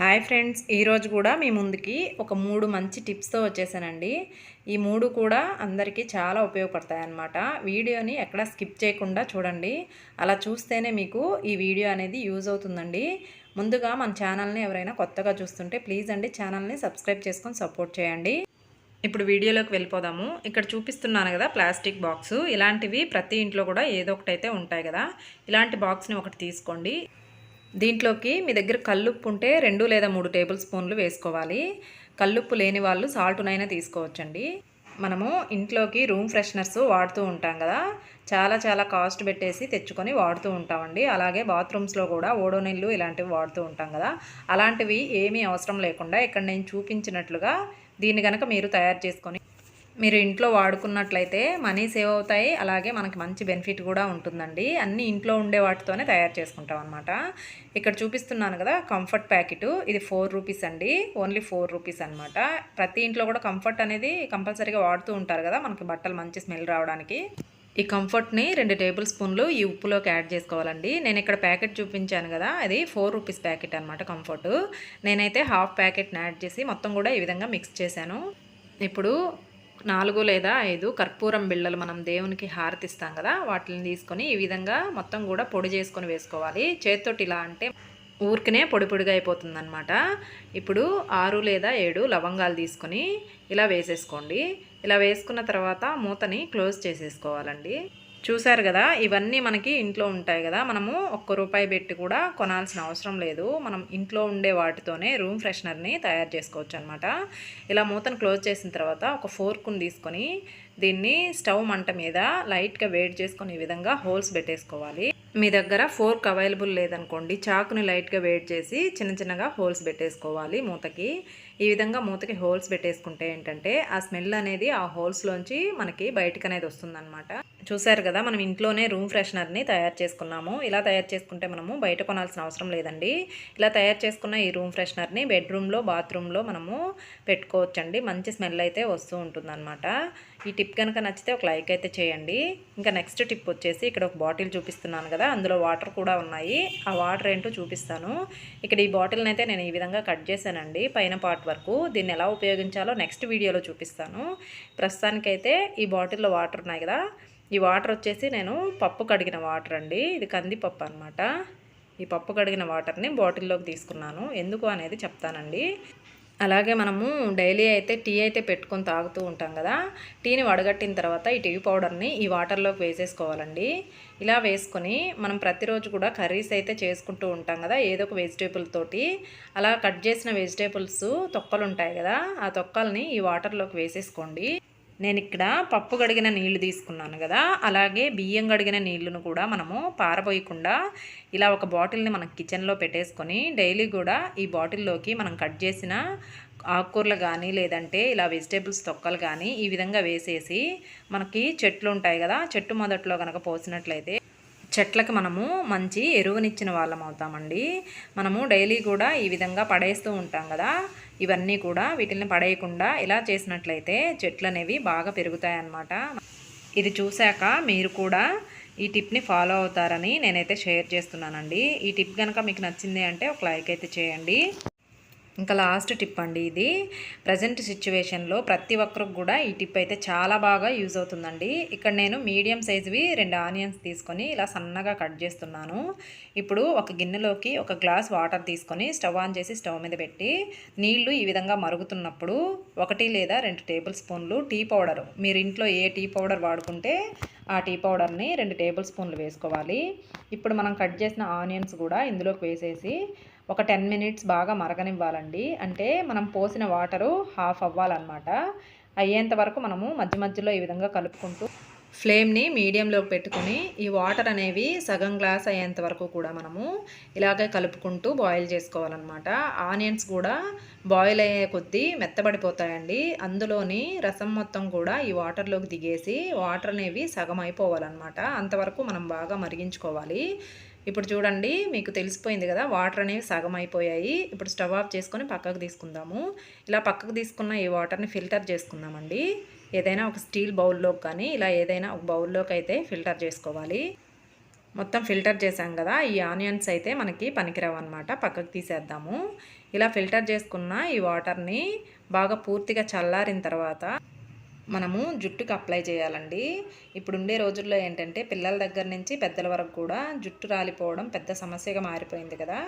Hi friends ఈరోజు కూడా మీ ముందుకి ఒక మూడు మంచి టిప్స్తో వచ్చేసానండి. ఈ మూడు కూడా అందరికీ చాలా ఉపయోగపడతాయి అన్నమాట వీడియోని ఎక్కడ స్కిప్ చేయకుండా చూడండి. అలా చూస్తేనే మీకు ఈ వీడియో అనేది యూజ్ అవుతుందండి. ముందుగా మన ఛానల్ని ఎవరైనా కొత్తగా చూస్తుంటే ప్లీజ్ అండి ఛానల్ని సబ్స్క్రైబ్ చేసుకొని సపోర్ట్ చేయండి. ఇప్పుడు వీడియోలోకి వెళ్ళిపోదాము. ఇక్కడ చూపిస్తున్నాను కదా ప్లాస్టిక్ బాక్సు. ఇలాంటివి ప్రతి ఇంట్లో కూడా ఏదో ఒకటైతే ఉంటాయి కదా. ఇలాంటి బాక్స్ని ఒకటి తీసుకోండి. దీంట్లోకి మీ దగ్గర కల్లుప్పు ఉంటే రెండు లేదా మూడు టేబుల్ స్పూన్లు వేసుకోవాలి. కల్లుప్పు లేని వాళ్ళు సాల్ట్నైనా తీసుకోవచ్చండి. మనము ఇంట్లోకి రూమ్ ఫ్రెషనర్స్ వాడుతూ ఉంటాం కదా. చాలా చాలా కాస్ట్ పెట్టేసి తెచ్చుకొని వాడుతూ ఉంటామండి. అలాగే బాత్రూమ్స్లో కూడా ఓడోనిల్లు ఇలాంటివి వాడుతూ ఉంటాం కదా. అలాంటివి ఏమీ అవసరం లేకుండా ఇక్కడ నేను చూపించినట్లుగా దీన్ని కనుక మీరు తయారు చేసుకొని మీరు ఇంట్లో వాడుకున్నట్లయితే మనీ సేవ్ అవుతాయి అలాగే మనకి మంచి బెనిఫిట్ కూడా ఉంటుందండి. అన్ని ఇంట్లో ఉండే వాటితోనే తయారు చేసుకుంటాం అనమాట ఇక్కడ చూపిస్తున్నాను కదా కంఫర్ట్ ప్యాకెట్. ఇది ఫోర్ రూపీస్ అండి. ఓన్లీ ఫోర్ రూపీస్ అనమాట ప్రతి ఇంట్లో కూడా కంఫర్ట్ అనేది కంపల్సరీగా వాడుతూ ఉంటారు కదా మనకి బట్టలు మంచి స్మెల్ రావడానికి. ఈ కంఫర్ట్ని రెండు టేబుల్ స్పూన్లు ఈ ఉప్పులోకి యాడ్ చేసుకోవాలండి. నేను ఇక్కడ ప్యాకెట్ చూపించాను కదా అది ఫోర్ రూపీస్ ప్యాకెట్ అనమాట కంఫర్ట్. నేనైతే హాఫ్ ప్యాకెట్ని యాడ్ చేసి మొత్తం కూడా ఈ విధంగా మిక్స్ చేశాను. ఇప్పుడు నాలుగు లేదా ఐదు కర్పూరం బిళ్ళలు మనం దేవునికి హారతిస్తాం కదా వాటిని తీసుకొని ఈ విధంగా మొత్తం కూడా పొడి చేసుకొని వేసుకోవాలి. చేతితోటి ఇలా అంటే ఊరికనే పొడి పొడిగా అయిపోతుందన్నమాట. ఇప్పుడు ఆరు లేదా ఏడు లవంగాలు తీసుకొని ఇలా వేసేసుకోండి. ఇలా వేసుకున్న తర్వాత మూతని క్లోజ్ చేసేసుకోవాలండి. చూశారు కదా ఇవన్నీ మనకి ఇంట్లో ఉంటాయి కదా మనము ఒక్క రూపాయి పెట్టి కూడా కొనాల్సిన అవసరం లేదు. మనం ఇంట్లో ఉండే వాటితోనే రూమ్ ఫ్రెషనర్ని తయారు చేసుకోవచ్చు అనమాట ఇలా మూతను క్లోజ్ చేసిన తర్వాత ఒక ఫోర్క్ని తీసుకొని దీన్ని స్టవ్ మంట మీద లైట్గా వేడి చేసుకొని ఈ విధంగా హోల్స్ పెట్టేసుకోవాలి. మీ దగ్గర ఫోర్క్ అవైలబుల్ లేదనుకోండి చాకుని లైట్గా వేట్ చేసి చిన్న చిన్నగా హోల్స్ పెట్టేసుకోవాలి మూతకి. ఈ విధంగా మూతకి హోల్స్ పెట్టేసుకుంటే ఏంటంటే ఆ స్మెల్ అనేది ఆ హోల్స్లోంచి మనకి బయటకు అనేది వస్తుందన్నమాట. చూసారు కదా మనం ఇంట్లోనే రూమ్ ఫ్రెషనర్ని తయారు చేసుకున్నాము. ఇలా తయారు చేసుకుంటే మనము బయట కొనాల్సిన అవసరం లేదండి. ఇలా తయారు చేసుకున్న ఈ రూమ్ ఫ్రెషనర్ని బెడ్రూమ్లో బాత్రూంలో మనము పెట్టుకోవచ్చండి. మంచి స్మెల్ అయితే వస్తూ ఉంటుందన్నమాట. ఈ టిప్ కనుక నచ్చితే ఒక లైక్ అయితే చేయండి. ఇంకా నెక్స్ట్ టిప్ వచ్చేసి ఇక్కడ ఒక బాటిల్ చూపిస్తున్నాను కదా అందులో వాటర్ కూడా ఉన్నాయి. ఆ వాటర్ ఏంటో చూపిస్తాను. ఇక్కడ ఈ బాటిల్ని అయితే నేను ఈ విధంగా కట్ చేశానండి పైన పార్ట్ వరకు. దీన్ని ఎలా ఉపయోగించాలో నెక్స్ట్ వీడియోలో చూపిస్తాను. ప్రస్తుతానికైతే ఈ బాటిల్లో వాటర్ ఉన్నాయి కదా ఈ వాటర్ వచ్చేసి నేను పప్పు కడిగిన వాటర్ అండి. ఇది కందిపప్పు అనమాట ఈ పప్పు కడిగిన వాటర్ని బాటిల్లోకి తీసుకున్నాను. ఎందుకు అనేది చెప్తానండి. అలాగే మనము డైలీ అయితే టీ అయితే పెట్టుకొని తాగుతూ ఉంటాం కదా టీని వడగట్టిన తర్వాత ఈ టీ పౌడర్ని ఈ వాటర్లోకి వేసేసుకోవాలండి. ఇలా వేసుకొని మనం ప్రతిరోజు కూడా కర్రీస్ అయితే చేసుకుంటూ ఉంటాం కదా ఏదో ఒక వెజిటేబుల్ తోటి. అలా కట్ చేసిన వెజిటేబుల్స్ తొక్కలు ఉంటాయి కదా ఆ తొక్కల్ని ఈ వాటర్లోకి వేసేసుకోండి. నేను ఇక్కడ పప్పు కడిగిన నీళ్ళు తీసుకున్నాను కదా అలాగే బియ్యం కడిగిన నీళ్ళను కూడా మనము పారబోయకుండా ఇలా ఒక బాటిల్ని మనం కిచెన్లో పెట్టేసుకొని డైలీ కూడా ఈ బాటిల్లోకి మనం కట్ చేసిన ఆకుకూరలు కానీ లేదంటే ఇలా వెజిటేబుల్స్ తొక్కలు కానీ ఈ విధంగా వేసేసి మనకి చెట్లు ఉంటాయి కదా చెట్టు మొదట్లో కనుక పోసినట్లయితే చెట్లకు మనము మంచి ఎరువునిచ్చిన వాళ్ళం అవుతామండి. మనము డైలీ కూడా ఈ విధంగా పడేస్తూ ఉంటాం కదా ఇవన్నీ కూడా వీటిని పడేయకుండా ఇలా చేసినట్లయితే చెట్లు అనేవి బాగా పెరుగుతాయి అన్నమాట ఇది చూశాక మీరు కూడా ఈ టిప్ని ఫాలో అవుతారని నేనైతే షేర్ చేస్తున్నానండి. ఈ టిప్ కనుక మీకు నచ్చింది అంటే ఒక లైక్ అయితే చేయండి. ఇంకా లాస్ట్ టిప్ అండి ఇది. ప్రజెంట్ సిచ్యువేషన్లో ప్రతి ఒక్కరికి కూడా ఈ టిప్ అయితే చాలా బాగా యూజ్ అవుతుందండి. ఇక్కడ నేను మీడియం సైజువి రెండు ఆనియన్స్ తీసుకొని ఇలా సన్నగా కట్ చేస్తున్నాను. ఇప్పుడు ఒక గిన్నెలోకి ఒక గ్లాస్ వాటర్ తీసుకొని స్టవ్ ఆన్ చేసి స్టవ్ మీద పెట్టి నీళ్ళు ఈ విధంగా మరుగుతున్నప్పుడు ఒకటి లేదా రెండు టేబుల్ స్పూన్లు టీ పౌడర్. మీరు ఇంట్లో ఏ టీ పౌడర్ వాడుకుంటే ఆ టీ పౌడర్ని రెండు టేబుల్ స్పూన్లు వేసుకోవాలి. ఇప్పుడు మనం కట్ చేసిన ఆనియన్స్ కూడా ఇందులోకి వేసేసి ఒక టెన్ మినిట్స్ బాగా మరగనివ్వాలండి. అంటే మనం పోసిన వాటరు హాఫ్ అవ్వాలన్నమాట. అయ్యేంత వరకు మనము మధ్య మధ్యలో ఈ విధంగా కలుపుకుంటూ ఫ్లేమ్ని మీడియంలోకి పెట్టుకుని ఈ వాటర్ అనేవి సగం గ్లాస్ అయ్యేంత వరకు కూడా మనము ఇలాగే కలుపుకుంటూ బాయిల్ చేసుకోవాలన్నమాట. ఆనియన్స్ కూడా బాయిల్ అయ్యే కొద్దీ మెత్తబడిపోతాయండి. అందులోని రసం మొత్తం కూడా ఈ వాటర్లోకి దిగేసి వాటర్ అనేవి సగం అయిపోవాలన్నమాట. అంతవరకు మనం బాగా మరిగించుకోవాలి. ఇప్పుడు చూడండి మీకు తెలిసిపోయింది కదా వాటర్ అనేవి సగం అయిపోయాయి. ఇప్పుడు స్టవ్ ఆఫ్ చేసుకొని పక్కకు తీసుకుందాము. ఇలా పక్కకు తీసుకున్న ఈ వాటర్ని ఫిల్టర్ చేసుకుందామండి. ఏదైనా ఒక స్టీల్ బౌల్లోకి కానీ ఇలా ఏదైనా ఒక బౌల్లోకి అయితే ఫిల్టర్ చేసుకోవాలి. మొత్తం ఫిల్టర్ చేసాం కదా ఈ ఆనియన్స్ అయితే మనకి పనికిరావు అనమాట పక్కకు తీసేద్దాము. ఇలా ఫిల్టర్ చేసుకున్న ఈ వాటర్ని బాగా పూర్తిగా చల్లారిన తర్వాత మనము జుట్టుకు అప్లై చేయాలండి. ఇప్పుడు ఉండే రోజుల్లో ఏంటంటే పిల్లల దగ్గర నుంచి పెద్దల వరకు కూడా జుట్టు రాలిపోవడం పెద్ద సమస్యగా మారిపోయింది కదా.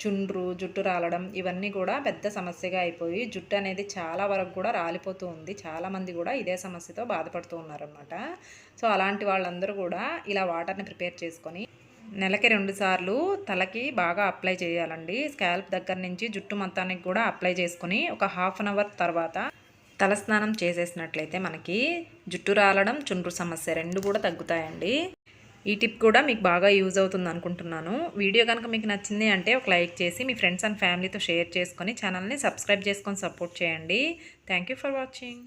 చుండ్రు జుట్టు రాలడం ఇవన్నీ కూడా పెద్ద సమస్యగా అయిపోయి జుట్టు అనేది చాలా వరకు కూడా రాలిపోతూ ఉంది. చాలామంది కూడా ఇదే సమస్యతో బాధపడుతూ ఉన్నారనమాట సో అలాంటి వాళ్ళందరూ కూడా ఇలా వాటర్ని ప్రిపేర్ చేసుకొని నెలకి రెండు సార్లు తలకి బాగా అప్లై చేయాలండి. స్కాల్ప్ దగ్గర నుంచి జుట్టు మొత్తానికి కూడా అప్లై చేసుకొని ఒక హాఫ్ అన్ అవర్ తర్వాత తలస్నానం చేసేసినట్లయితే మనకి జుట్టు రాలడం చుండ్రు సమస్య రెండు కూడా తగ్గుతాయండి. ఈ టిప్ కూడా మీకు బాగా యూజ్ అవుతుంది అనుకుంటున్నాను. వీడియో కనుక మీకు నచ్చింది అంటే ఒక లైక్ చేసి మీ ఫ్రెండ్స్ అండ్ ఫ్యామిలీతో షేర్ చేసుకొని ఛానల్ని సబ్స్క్రైబ్ చేసుకొని సపోర్ట్ చేయండి. Thank for watching.